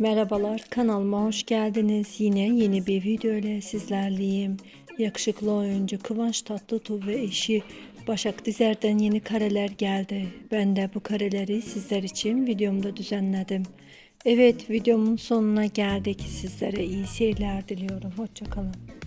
Merhabalar kanalıma hoş geldiniz. Yine yeni bir video ile sizlerleyim. Yakışıklı oyuncu Kıvanç Tatlıtuğ ve eşi Başak Dizer'den yeni kareler geldi. Ben de bu kareleri sizler için videomda düzenledim. Evet videomun sonuna geldik. Sizlere iyi seyirler diliyorum. Hoşçakalın.